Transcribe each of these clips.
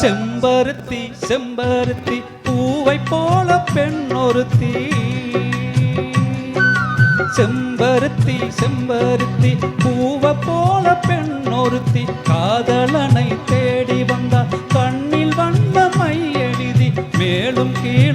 செம்பருத்தி செம்பருத்தி பூவை போல பெண் ஒருத்தி செம்பருத்தி செம்பருத்தி பூவை போல பெண் ஒருத்தி காதலனை தேடி வந்தார் கண்ணில் வண்ணமை எழுதி மேலும் கீழ்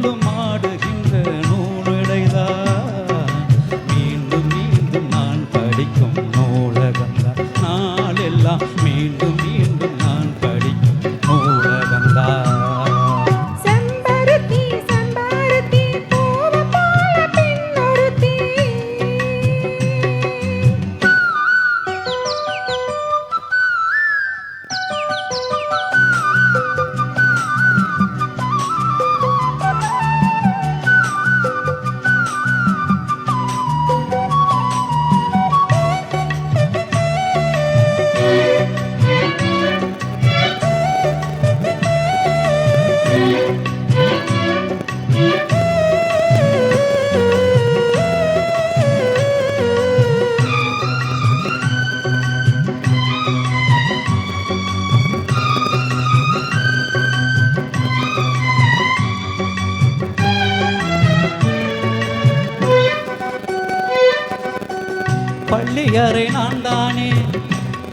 பள்ளியறை நான் தானே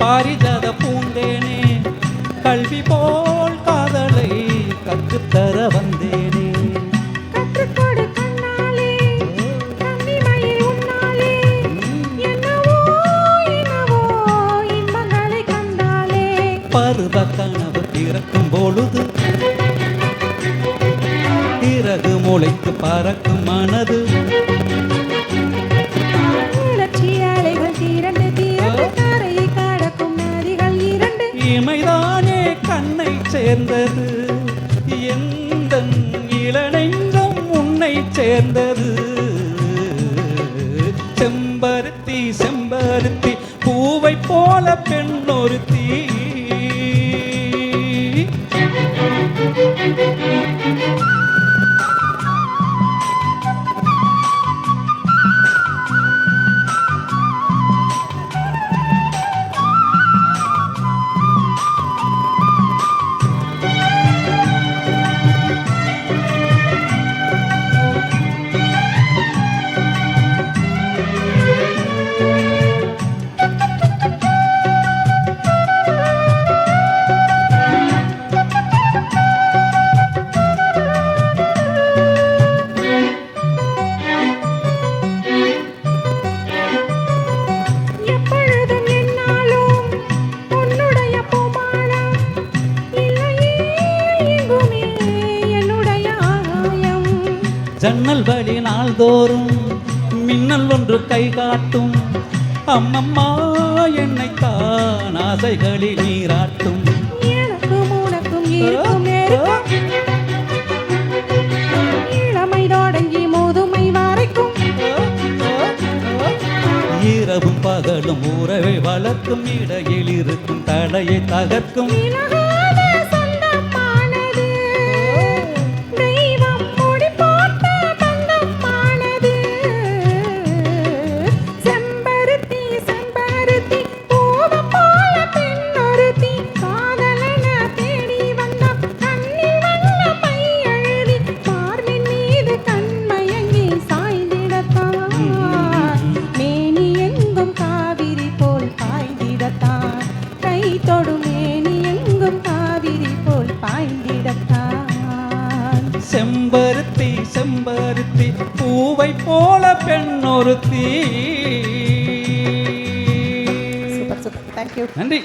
பாரிஜாத பூந்தேனே கல்வி போல் காதலை கற்றுத்தர வந்தேனே. பருவ கனவு திறக்கும் பொழுது இறகு முளைத்து பறக்கும் மனது. சேர்ந்தது எந்த இளநெஞ்சம் உன்னை சேர்ந்தது செம்பருத்தி செம்பருத்தி பூவை போல பெண்ணொருத்தி Thank you. ஜன்னல் வழி நாள்தோறும் மின்னல் ஒன்று கை காட்டும். அம்மம்மா என்னைத்தான் ஆசைகளில் நீராட்டும். இளமை தொடங்கி முதுமை வரைக்கும். இரவும் பகலும் உறவை வளர்க்கும் இடையில் இருக்கும் தடையை தகர்க்கும். செம்பருத்தி பூவை போல பெண் ஒருத்தி நன்றி.